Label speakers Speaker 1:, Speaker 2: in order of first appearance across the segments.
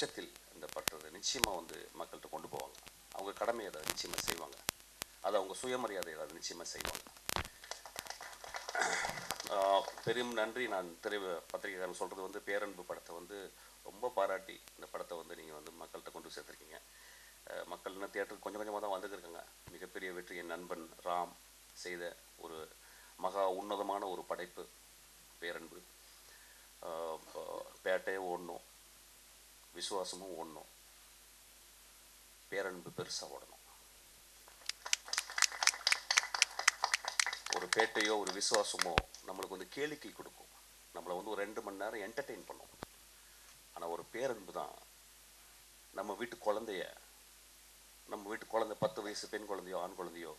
Speaker 1: பட்சத்தில் இந்த பட்டத்தை நிச்சயமாக வந்து மக்கள்கிட்ட கொண்டு போவாங்க. அவங்க கடமை அதை நிச்சயமாக செய்வாங்க. அதை அவங்க சுயமரியாதை அதை நிச்சயமாக செய்வாங்க. பெரும் நன்றி. நான் திரை பத்திரிகைக்காரன் சொல்கிறது வந்து பேரன்பு படத்தை வந்து ரொம்ப பாராட்டி இந்த படத்தை வந்து நீங்கள் வந்து மக்கள்கிட்ட கொண்டு சேர்த்துருக்கீங்க. மக்கள் இன்னும் தியேட்டருக்கு கொஞ்சம் கொஞ்சமாக தான் வந்துருக்காங்க. மிகப்பெரிய வெற்றி. என் நண்பன் ராம் செய்த ஒரு மகா உன்னதமான ஒரு படைப்பு பேரன்பு. பேட்டையோ பேட்டையே ஓடணும். விசுவாசமும் ஓடணும் பேரன்பு பெருசாக ஓடணும். ஒரு பேட்டையோ ஒரு விசுவாசமோ நம்மளுக்கு வந்து கேளிக்கை கொடுக்கும். நம்மளை வந்து ஒரு ரெண்டு மணி நேரம் என்டர்டெயின் பண்ணும். ஆனால் ஒரு பேரன்பு தான் நம்ம வீட்டு குழந்தைய நம்ம வீட்டு குழந்தை பத்து வயசு பெண் குழந்தையோ ஆண் குழந்தையோ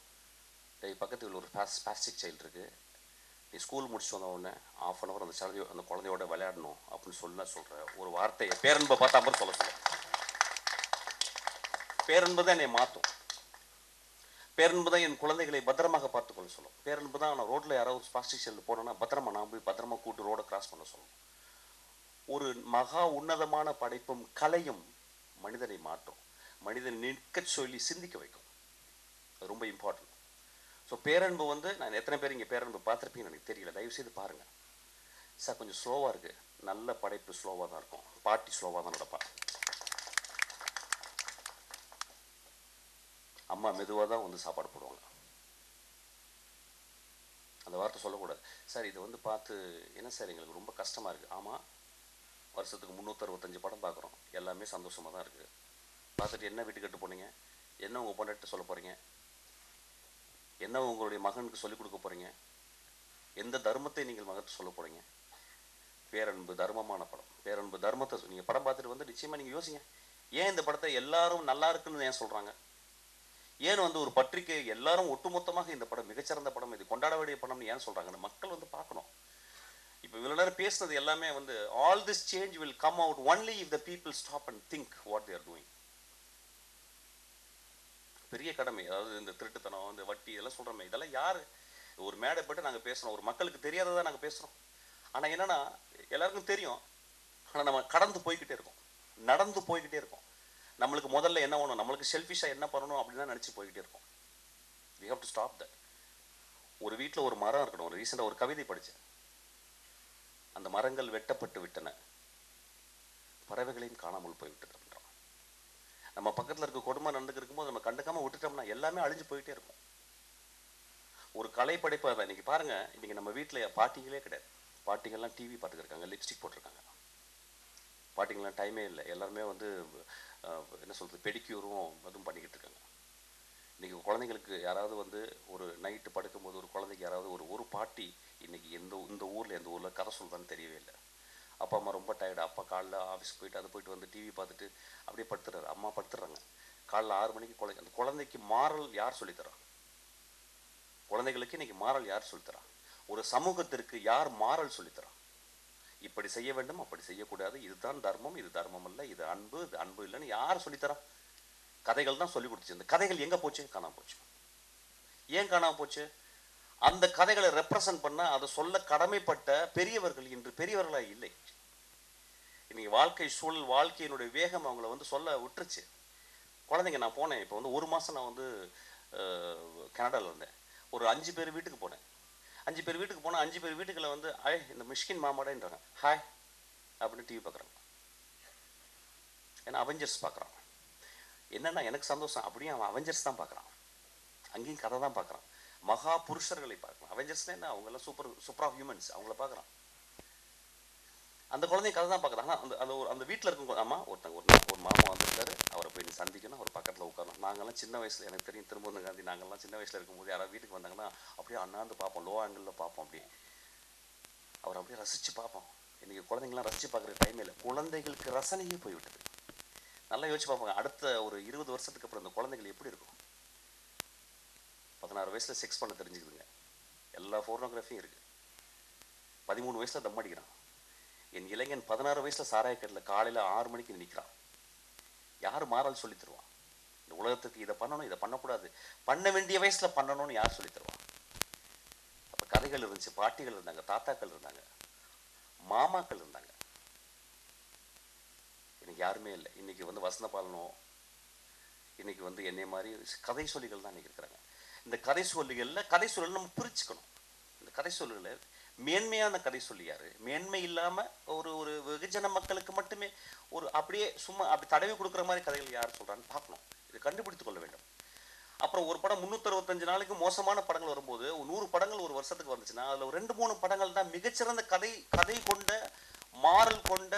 Speaker 1: டேய் பக்கத்து ஒரு பாஸ் பாஸ்டிக் சைல்டு இருக்குது நீ ஸ்கூல் முடிச்சு வந்த உடனே ஆஃப் அன் அவர் அந்த சலதி அந்த குழந்தையோட விளையாடணும் அப்படின்னு சொல்ல சொல்கிற ஒரு வார்த்தையை பேரன்பை பார்த்தா மாதிரி சொல்ல சொல்ல. பேரன்பு தான் என்னை மாற்றும் பேரன்பு தான் என் குழந்தைகளை பத்திரமாக பார்த்துக்கொள்ள சொல்லும். பேரன்பு தான் நான் ரோட்டில் யாராவது பிளாஸ்டிக் செல்லு போனேன்னா பத்திரமா நான் போய் பத்திரமா கூட்டு ரோடை கிராஸ் பண்ண சொல்லணும் ஒரு மகா உன்னதமான படைப்பும் கலையும் மனிதனை மாற்றும். மனிதன் நிற்க சொல்லி சிந்திக்க வைக்கும். அது ரொம்ப இம்பார்ட்டன்ட் ஸோ பேரன்பு வந்து நான் எத்தனை பேர் இங்கே பேரன்பு பார்த்துருப்பீங்கன்னு எனக்கு தெரியல. தயவு செய்து சார் கொஞ்சம் ஸ்லோவாக இருக்குது நல்ல படைப்பு ஸ்லோவாக தான் இருக்கும். பாட்டி ஸ்லோவாக தான் நடப்பா. அம்மா மெதுவாக தான் வந்து சாப்பாடு போடுவாங்க. அந்த வார்த்தை சொல்லக்கூடாது. சார் இதை வந்து பார்த்து என்ன சார் எங்களுக்கு ரொம்ப கஷ்டமாக இருக்குது ஆமாம் வருஷத்துக்கு முந்நூற்றறுபத்தஞ்சு படம் பார்க்குறோம். எல்லாமே சந்தோஷமாக தான் இருக்குது பார்த்துட்டு என்ன வீட்டுக்கு கட்டு போனீங்க? என்ன உங்கள் பொண்டாட்டி சொல்ல போகிறீங்க என்ன உங்களுடைய மகனுக்கு சொல்லிக் கொடுக்க போகிறீங்க எந்த தர்மத்தை நீங்கள் மகனுக்கு சொல்ல போகிறீங்க பேரன்பு தர்மமான படம். பேரன்பு தர்மத்தை நீங்கள் படம் பார்த்துட்டு வந்து நிச்சயமாக நீங்கள் யோசிங்க. ஏன் இந்த படத்தை எல்லாரும் நல்லா இருக்குன்னு ஏன் சொல்கிறாங்க ஏன் வந்து ஒரு பத்திரிக்கை எல்லாரும் ஒட்டுமொத்தமாக இந்த படம் மிகச்சிறந்த படம் இது கொண்டாட வேண்டிய படம்னு ஏன் சொல்கிறாங்க மக்கள் வந்து பார்க்கணும். இப்போ இவ்வளோ நேரம் பேசுனது எல்லாமே வந்து all this change will come out only if the people stop and think what they're doing பெரிய கடமை. அதாவது இந்த திருட்டுத்தனம் இந்த வட்டி இதெல்லாம் சொல்கிறோமே இதெல்லாம் யார்? ஒரு மேடை போட்டு நாங்கள் பேசுகிறோம் ஒரு மக்களுக்கு தெரியாததை நாங்கள் பேசுகிறோம் ஆனால் என்னென்னா எல்லாருக்கும் தெரியும். ஆனால் நம்ம கடந்து போய்கிட்டே இருக்கோம். நடந்து போய்கிட்டே இருக்கோம். நம்மளுக்கு முதல்ல என்ன வேணும்? நம்மளுக்கு செல்ஃபிஷாக என்ன பண்ணணும் அப்படின்னு தான் நினச்சி போய்கிட்டே இருக்கோம். We have to stop that ஒரு வீட்டில் ஒரு மரம் இருக்கணும். ஒரு ரீசெண்டாக ஒரு கவிதை படித்தேன் அந்த மரங்கள் வெட்டப்பட்டு விட்டன. பறவைகளையும் காணாமல் போய்விட்டது. நம்ம பக்கத்தில் இருக்க கொடுமை நடந்துக்கு இருக்கும்போது நம்ம கண்டுக்காம விட்டுட்டோம்னா எல்லாமே அழிஞ்சு போயிட்டே இருக்கும். ஒரு கலை படைப்பு அதை இன்னைக்கு பாருங்க. இன்னைக்கு நம்ம வீட்டில் பாட்டிங்களே கிடையாது. பாட்டிங்கள்லாம் டிவி பார்த்துட்டு லிப்ஸ்டிக் போட்டிருக்காங்க. பாட்டிங்கெல்லாம் டைமே இல்லை. எல்லாருமே வந்து என்ன சொல்றது பெடிக்யூரும் அதுவும் பண்ணிக்கிட்டு இருக்காங்க. இன்னைக்கு குழந்தைங்களுக்கு யாராவது வந்து ஒரு நைட்டு படுக்கும்போது ஒரு குழந்தைக்கு யாராவது ஒரு ஒரு பாட்டி இன்னைக்கு எந்த இந்த ஊர்ல எந்த ஊர்ல கதை சொல்கிறான்னு தெரியவே இல்லை. அப்பா அம்மா ரொம்ப டயர்டு அப்பா காலைல ஆஃபீஸ் போயிட்டு அது போயிட்டு வந்து டிவி பார்த்துட்டு அப்படியே படுத்துறாரு. அம்மா படுத்துறாங்க. காலைல ஆறு மணிக்கு குழந்தை அந்த குழந்தைக்கு மாறல் யார் சொல்லித்தரான் குழந்தைகளுக்கு இன்னைக்கு மாறல் யார் சொல்லித்தரான் ஒரு சமூகத்திற்கு யார் மாறல் சொல்லித்தரான் இப்படி செய்ய வேண்டும் அப்படி செய்யக்கூடாது. இதுதான் தர்மம் இது தர்மம் இல்லை இது அன்பு இது அன்பு இல்லைன்னு யார் சொல்லித்தரான் கதைகள் தான் சொல்லி கொடுத்துச்சு. இந்த கதைகள் எங்க போச்சு? காணாம போச்சு. ஏன் காணாம போச்சு? அந்த கதைகளை ரெப்ரசன்ட் பண்ண அதை சொல்ல கடமைப்பட்ட பெரியவர்கள் இன்று பெரியவர்களா இல்லை. இன்னைக்கு வாழ்க்கை சூழல் வாழ்க்கையினுடைய வேகம் அவங்கள வந்து சொல்ல விட்டுருச்சு. குழந்தைங்க நான் போனேன். இப்போ வந்து ஒரு மாசம் நான் வந்து கனடாவில் இருந்தேன். ஒரு அஞ்சு பேர் வீட்டுக்கு போனேன். அஞ்சு பேர் வீட்டுக்கு போனால் அஞ்சு பேர் வீட்டுக்குள்ள வந்து ஐ இந்த மிஷ்கின் மாமாடேன்றாங்க. ஹாய் அப்படின்னு டிவி பார்க்குறாங்க. ஏன்னா அவெஞ்சர்ஸ் பார்க்குறான். என்னன்னா எனக்கு சந்தோஷம். அப்படியே அவன் அவெஞ்சர்ஸ் தான் பார்க்குறான். அங்கேயும் கதை தான் பார்க்குறான். மகா புருஷர்களை பார்க்கலாம் அவெஞ்சர்ஸ்னா என்ன? அவங்க எல்லாம் சூப்பர் சூப்பர் ஆஃப் ஹியூமன்ஸ் அவங்கள பார்க்குறான் அந்த குழந்தைய கதை தான் பார்க்குறாங்க. அந்த அந்த ஒரு அந்த வீட்டில் இருக்கும் அம்மா ஒருத்தங்க ஒரு ஒரு மாமா வந்திருக்காரு. அவரை போய் நீ சந்திக்கணும். அவர் பக்கத்தில் உட்காரணும். நாங்கள்லாம் சின்ன வயசுல எனக்கு தெரியும் திரும்ப காந்தி நாங்கள்லாம் சின்ன வயசில் இருக்கும்போது யாராவது வீட்டுக்கு வந்தாங்கன்னா அப்படியே அண்ணாந்து பார்ப்போம். லோ ஆங்கிளில் பார்ப்போம் அப்படியே. அவர் அப்படியே ரசிச்சு பார்ப்போம். இன்றைக்கி குழந்தைங்களாம் ரசித்து பார்க்குற டைம் இல்லை. குழந்தைகளுக்கு ரசனையே போய்விட்டது. நல்லா யோசிச்சு பார்ப்பாங்க. அடுத்த ஒரு இருபது வருஷத்துக்கு அப்புறம் இந்த குழந்தைகள் எப்படி இருக்கும்? பதினாறு வயசில் செக்ஸ் பண்ண தெரிஞ்சுக்குதுங்க எல்லா ஃபோர்னோகிராஃபியும் இருக்கு. பதிமூணு வயசுல தம் அடிக்கிறான். என் இளைஞன் பதினாறு வயசுல சாராயக்கட்டில் காலையில ஆறு மணிக்கு நிற்கிறான். யார் மாறல் சொல்லி தருவான்? இந்த உலகத்துக்கு இதை பண்ணணும் இதை பண்ணக்கூடாது. பண்ண வேண்டிய வயசுல பண்ணணும்னு யார் சொல்லி தருவான் அப்போ கதைகள் இருந்துச்சு பாட்டிகள் இருந்தாங்க தாத்தாக்கள் இருந்தாங்க மாமாக்கள் இருந்தாங்க. இன்னைக்கு யாருமே இல்லை. இன்னைக்கு வந்து வசந்த பாலனோ இன்னைக்கு வந்து என்னை மாதிரி கதை சொல்லிகள் தான் இன்னைக்கு இருக்கிறாங்க. இந்த கதை சொல்லுகளில் கதை சொல்லல் நம்ம பிரிச்சுக்கணும் இந்த கதை சொல்லுகளை மேன்மையான கதை சொல்லியாரு மேன்மை இல்லாமல் ஒரு ஒரு வெகுஜன மக்களுக்கு மட்டுமே ஒரு அப்படியே சும்மா அப்படி தடவி கொடுக்குற மாதிரி கதைகள் யார் சொல்கிறான்னு பார்க்கணும். இதை கண்டுபிடித்து கொள்ள வேண்டும். அப்புறம் ஒரு படம் முந்நூற்றறுபத்தஞ்சு நாளைக்கு மோசமான படங்கள் வரும்போது நூறு படங்கள் ஒரு வருஷத்துக்கு வந்துச்சுன்னா அதில் ஒரு ரெண்டு மூணு படங்கள் தான் மிகச்சிறந்த கதை கதை கொண்ட மாறல் கொண்ட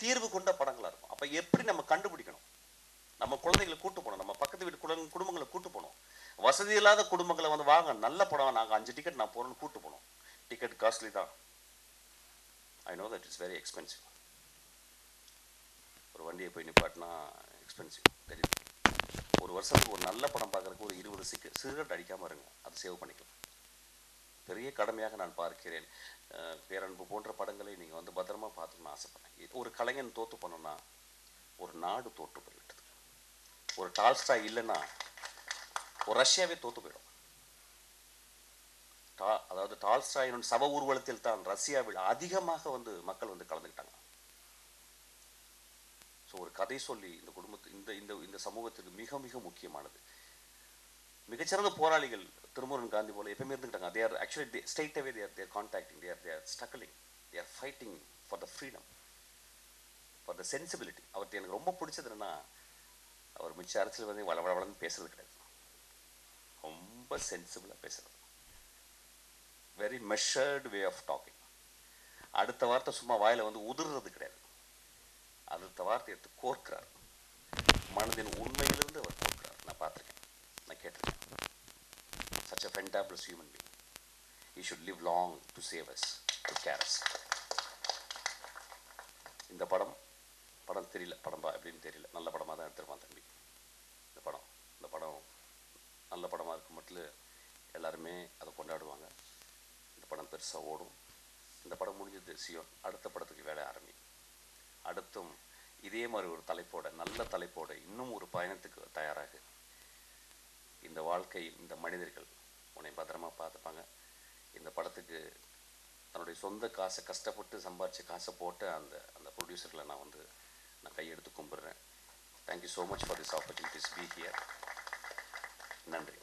Speaker 1: தீர்வு கொண்ட படங்களாக இருக்கும். அப்போ எப்படி நம்ம கண்டுபிடிக்கணும்? நம்ம குழந்தைகளை கூட்டு போகணும். நம்ம பக்கத்து வீட்டு குடும்பங்களை கூட்டு போகணும். வசதி இல்லாத குடும்பங்களை வந்து வாங்க நல்ல படம் நாங்கள் அஞ்சு டிக்கெட் நான் போகிறோன்னு கூப்பிட்டு போனோம். டிக்கெட் காஸ்ட்லி தான். I know that it's very expensive ஒரு வண்டியை போய் நிப்பாட்டினா எக்ஸ்பென்சிவ் தெரியுது ஒரு வருஷத்துக்கு ஒரு நல்ல படம் பார்க்கறதுக்கு ஒரு இருபது சிக்கு சிகரெட் அடிக்காமல் இருங்க. அதை சேவ் பண்ணிக்கலாம். பெரிய கடமையாக நான் பார்க்கிறேன். பேரன்பு போன்ற படங்களை நீங்கள் வந்து பத்திரமா பார்த்துக்கணும்னு ஆசைப்பட்றேன். ஒரு கலைஞன் தோற்று பண்ணோன்னா ஒரு நாடு தோற்று போய்விட்டது. ஒரு டால்ஸ்டாய் இல்லைன்னா ரஷ்யாவே தோத்து போயிடும். டா அதாவது டால்ஸ்டாயினுடைய சவ ஊர்வலத்தில் தான் ரஷ்யாவில் அதிகமாக வந்து மக்கள் வந்து கலந்துக்கிட்டாங்க. ஸோ ஒரு கதை சொல்லி இந்த குடும்பத்து இந்த இந்த இந்த சமூகத்துக்கு மிக மிக முக்கியமானது. மிகச்சிறந்த போராளிகள் திருமுருகன் காந்தி போல எப்பவுமே இருந்துக்கிட்டாங்க. They are actually stayed away there they're contacting they're they're struggling they're fighting for the freedom for the sensibility அவர்கிட்ட எனக்கு ரொம்ப பிடிச்சது என்னன்னா அவர் மிச்ச அரசியல் வந்து வள வள வளர்ந்து பேசுறது கிடையாது. ரொம்ப சென்சிபிளாக பேசுகிறது very measured way of talking அடுத்த வார்த்தை சும்மா வாயில் வந்து உதிர்றது கிடையாது. அடுத்த வார்த்தை எடுத்து கோர்க்கிறார். மனதின் உண்மையிலிருந்து அவர் கோர்க்கிறார். நான் பார்த்துருக்கேன். நான் கேட்டிருக்கேன். Such a fantabulous human being he should live long to save us to cares இந்த படம் படம் தெரியல. படம் அப்படின்னு எப்படின்னு தெரியல. நல்ல படமாக தான் எடுத்துருப்பான் தம்பி. இந்த படம். இந்த படம் நல்ல படமாக இருக்கும் மட்டும் எல்லாருமே அதை கொண்டாடுவாங்க. இந்த படம் பெருசாக ஓடும். இந்த படம் முடிஞ்சது சியோன் அடுத்த படத்துக்கு வேலை ஆரம்பி. அடுத்தும் இதே மாதிரி ஒரு தலைப்போட நல்ல தலைப்போட இன்னும் ஒரு பயணத்துக்கு தயாராகு. இந்த வாழ்க்கை இந்த மனிதர்கள் உன்னை பத்திரமா பார்த்துப்பாங்க. இந்த படத்துக்கு தன்னுடைய சொந்த காசை கஷ்டப்பட்டு சம்பாரித்த காசை போட்டு அந்த அந்த ப்ரொடியூசர்களை நான் வந்து நான் கையெடுத்து கும்பிட்றேன். Thank you so much for this opportunities be here நன்றி.